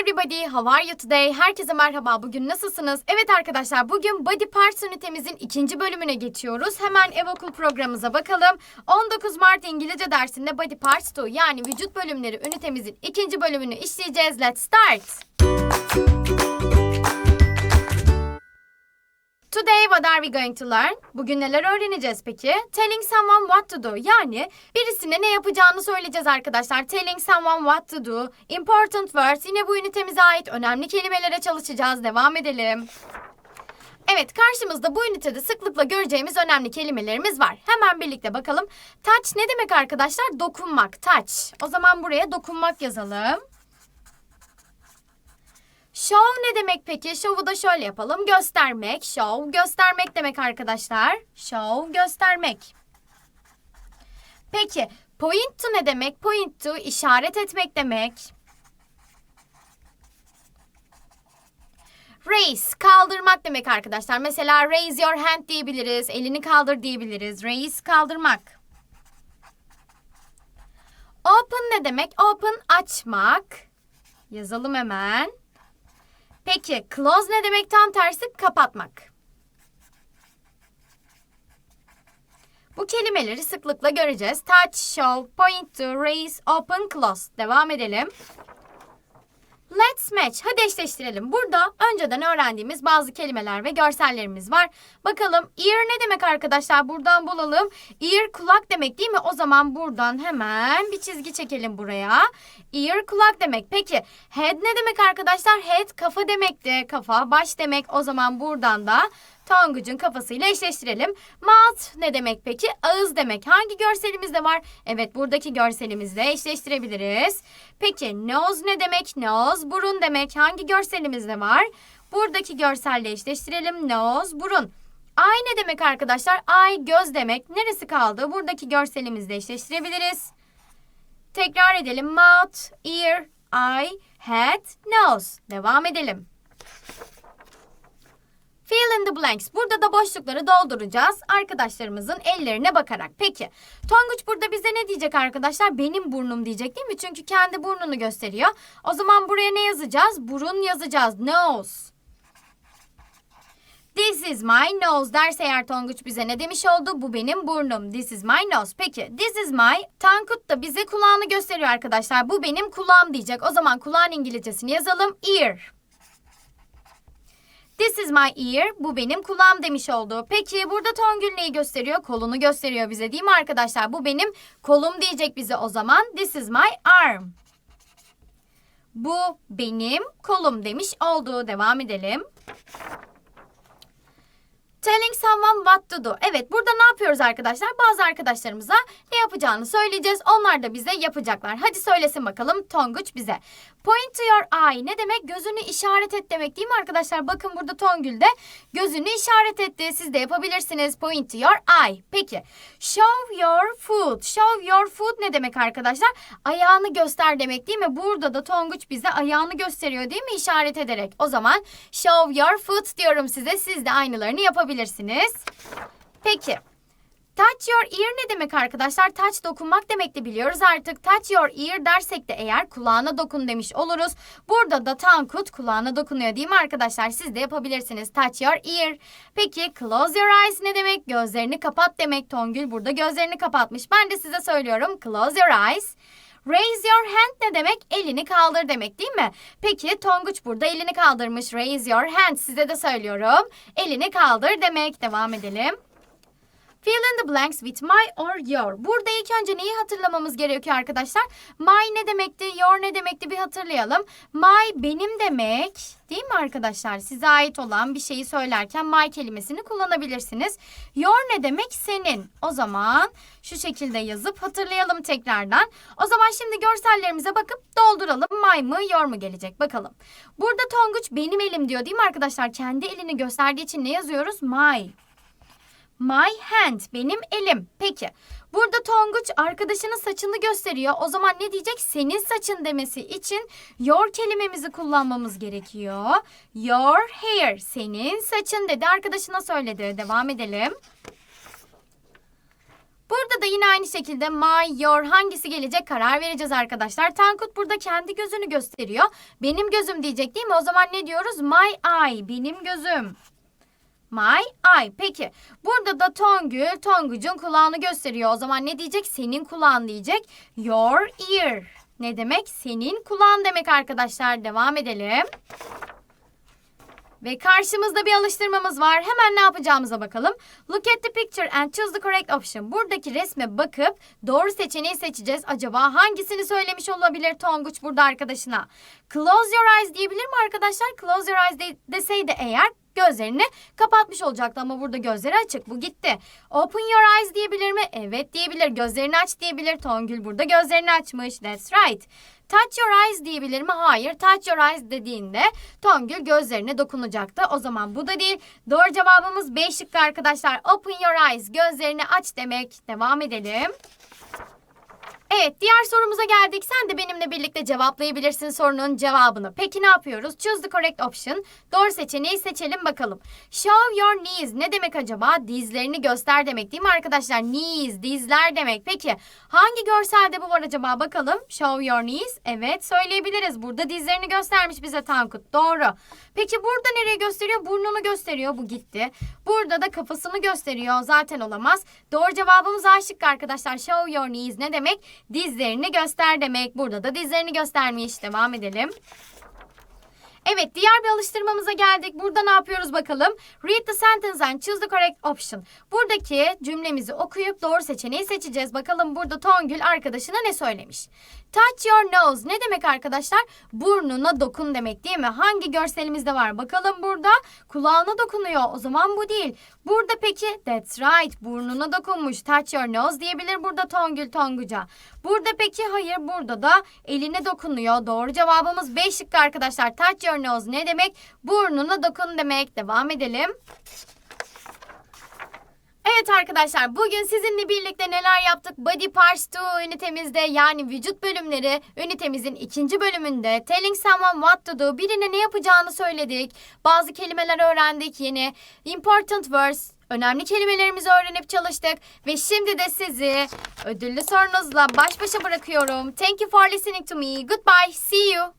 everybody, how are you today? Herkese merhaba, bugün nasılsınız? Evet arkadaşlar, bugün Body Parts ünitemizin ikinci bölümüne geçiyoruz. Hemen ev okul programımıza bakalım. 19 Mart İngilizce dersinde Body Parts 2 yani vücut bölümleri ünitemizin ikinci bölümünü işleyeceğiz. Let's start! Today what are we going to learn? Bugün neler öğreneceğiz peki? Telling someone what to do. Yani birisine ne yapacağını söyleyeceğiz arkadaşlar. Telling someone what to do. Important words. Yine bu ünitemize ait önemli kelimelere çalışacağız. Devam edelim. Evet karşımızda bu ünitede sıklıkla göreceğimiz önemli kelimelerimiz var. Hemen birlikte bakalım. Touch ne demek arkadaşlar? Dokunmak. Touch. O zaman buraya dokunmak yazalım. Show ne demek peki? Show'u da şöyle yapalım. Göstermek. Show göstermek demek arkadaşlar. Show göstermek. Peki point to ne demek? Point to işaret etmek demek. Raise kaldırmak demek arkadaşlar. Mesela raise your hand diyebiliriz. Elini kaldır diyebiliriz. Raise kaldırmak. Open ne demek? Open açmak. Yazalım hemen. Peki close ne demek tam tersi kapatmak. Bu kelimeleri sıklıkla göreceğiz. Touch, show, point to, raise, open, close. Devam edelim. Let's match. Hadi eşleştirelim. Burada önceden öğrendiğimiz bazı kelimeler ve görsellerimiz var. Bakalım ear ne demek arkadaşlar? Buradan bulalım. Ear kulak demek değil mi? O zaman buradan hemen bir çizgi çekelim buraya. Ear kulak demek. Peki head ne demek arkadaşlar? Head kafa demekti. Kafa baş demek. O zaman buradan da Tonguç'un kafasıyla eşleştirelim. Mouth ne demek peki? Ağız demek. Hangi görselimizde var? Evet buradaki görselimizle eşleştirebiliriz. Peki nose ne demek? Nose burun demek. Hangi görselimizde var? Buradaki görselle eşleştirelim. Nose burun. Eye ne demek arkadaşlar? Eye göz demek. Neresi kaldı? Buradaki görselimizle eşleştirebiliriz. Tekrar edelim. Mouth, ear, eye, head, nose. Devam edelim. Fill in the blanks. Burada da boşlukları dolduracağız arkadaşlarımızın ellerine bakarak. Peki Tonguç burada bize ne diyecek arkadaşlar? Benim burnum diyecek değil mi? Çünkü kendi burnunu gösteriyor. O zaman buraya ne yazacağız? Burun yazacağız. Nose. This is my nose derse eğer Tonguç bize ne demiş oldu? Bu benim burnum. This is my nose. Peki this is my Tankut da bize kulağını gösteriyor arkadaşlar. Bu benim kulağım diyecek. O zaman kulağın İngilizcesini yazalım. Ear. This is my ear. Bu benim kulağım demiş oldu. Peki burada Tongül neyi gösteriyor? Kolunu gösteriyor bize değil mi arkadaşlar? Bu benim kolum diyecek bize o zaman. This is my arm. Bu benim kolum demiş oldu. Devam edelim. Telling someone what to do. Evet burada ne yapıyoruz arkadaşlar? Bazı arkadaşlarımıza ne yapacağını söyleyeceğiz. Onlar da bize yapacaklar. Hadi söylesin bakalım Tonguç bize. Point to your eye ne demek? Gözünü işaret et demek değil mi arkadaşlar? Bakın burada Tongül de gözünü işaret etti. Siz de yapabilirsiniz. Point to your eye. Peki. Show your foot. Show your foot ne demek arkadaşlar? Ayağını göster demek değil mi? Burada da Tonguç bize ayağını gösteriyor değil mi? İşaret ederek. O zaman show your foot diyorum size. Siz de aynılarını yapabilirsiniz. Peki. Touch your ear ne demek arkadaşlar? Touch dokunmak demek de biliyoruz artık. Touch your ear dersek de eğer kulağına dokun demiş oluruz. Burada da Tankut kulağına dokunuyor değil mi arkadaşlar? Siz de yapabilirsiniz. Touch your ear. Peki close your eyes ne demek? Gözlerini kapat demek. Tongül burada gözlerini kapatmış. Ben de size söylüyorum. Close your eyes. Raise your hand ne demek? Elini kaldır demek değil mi? Peki Tonguç burada elini kaldırmış. Raise your hand. Size de söylüyorum. Elini kaldır demek. Devam edelim. Fill in the blanks with my or your. Burada ilk önce neyi hatırlamamız gerekiyor arkadaşlar? My ne demekti? Your ne demekti? Bir hatırlayalım. My benim demek. Değil mi arkadaşlar? Size ait olan bir şeyi söylerken my kelimesini kullanabilirsiniz. Your ne demek? Senin. O zaman şu şekilde yazıp hatırlayalım tekrardan. O zaman şimdi görsellerimize bakıp dolduralım. My mı your mu gelecek? Bakalım. Burada Tonguç benim elim diyor değil mi arkadaşlar? Kendi elini gösterdiği için ne yazıyoruz? My. My hand benim elim. Peki. Burada Tonguç arkadaşının saçını gösteriyor. O zaman ne diyecek? Senin saçın demesi için your kelimemizi kullanmamız gerekiyor. Your hair. Senin saçın dedi. Arkadaşına söyledi. Devam edelim. Burada da yine aynı şekilde my, your hangisi gelecek karar vereceğiz arkadaşlar. Tankut burada kendi gözünü gösteriyor. Benim gözüm diyecek değil mi? O zaman ne diyoruz? My eye, benim gözüm. My eye. Peki. Burada da Tongül, Tonguç'un kulağını gösteriyor. O zaman ne diyecek? Senin kulağın diyecek. Your ear. Ne demek? Senin kulağın demek arkadaşlar. Devam edelim. Ve karşımızda bir alıştırmamız var. Hemen ne yapacağımıza bakalım. Look at the picture and choose the correct option. Buradaki resme bakıp doğru seçeneği seçeceğiz. Acaba hangisini söylemiş olabilir Tonguç burada arkadaşına? Close your eyes diyebilir mi arkadaşlar? Close your eyes de- deseydi eğer gözlerini kapatmış olacaktı ama burada gözleri açık. Bu gitti. Open your eyes diyebilir mi? Evet diyebilir. Gözlerini aç diyebilir. Tongül burada gözlerini açmış. That's right. Touch your eyes diyebilir mi? Hayır. Touch your eyes dediğinde Tongül gözlerine dokunacaktı. O zaman bu da değil. Doğru cevabımız B şıkkı arkadaşlar. Open your eyes. Gözlerini aç demek. Devam edelim. Evet, diğer sorumuza geldik. Sen de benimle birlikte cevaplayabilirsin sorunun cevabını. Peki ne yapıyoruz? Choose the correct option. Doğru seçeneği seçelim bakalım. Show your knees ne demek acaba? Dizlerini göster demek değil mi arkadaşlar? Knees, dizler demek. Peki hangi görselde bu var acaba? Bakalım. Show your knees. Evet söyleyebiliriz. Burada dizlerini göstermiş bize Tankut. Doğru. Peki burada nereye gösteriyor? Burnunu gösteriyor. Bu gitti. Burada da kafasını gösteriyor. Zaten olamaz. Doğru cevabımız A şıkkı arkadaşlar. Show your knees ne demek? Dizlerini göster demek. Burada da dizlerini göstermiş. Devam edelim. Evet diğer bir alıştırmamıza geldik. Burada ne yapıyoruz bakalım? Read the sentence and choose the correct option. Buradaki cümlemizi okuyup doğru seçeneği seçeceğiz. Bakalım burada Tongül arkadaşına ne söylemiş? Touch your nose ne demek arkadaşlar? Burnuna dokun demek değil mi? Hangi görselimizde var? Bakalım burada kulağına dokunuyor. O zaman bu değil. Burada peki that's right burnuna dokunmuş. Touch your nose diyebilir burada Tongül Tonguca. Burada peki hayır burada da eline dokunuyor. Doğru cevabımız B şıkkı arkadaşlar. Touch your nose ne demek? Burnuna dokun demek. Devam edelim. Evet arkadaşlar bugün sizinle birlikte neler yaptık? Body Parts 2 ünitemizde yani vücut bölümleri ünitemizin ikinci bölümünde Telling someone what to do birine ne yapacağını söyledik. Bazı kelimeler öğrendik yeni. Important words önemli kelimelerimizi öğrenip çalıştık. Ve şimdi de sizi ödüllü sorunuzla baş başa bırakıyorum. Thank you for listening to me. Goodbye. See you.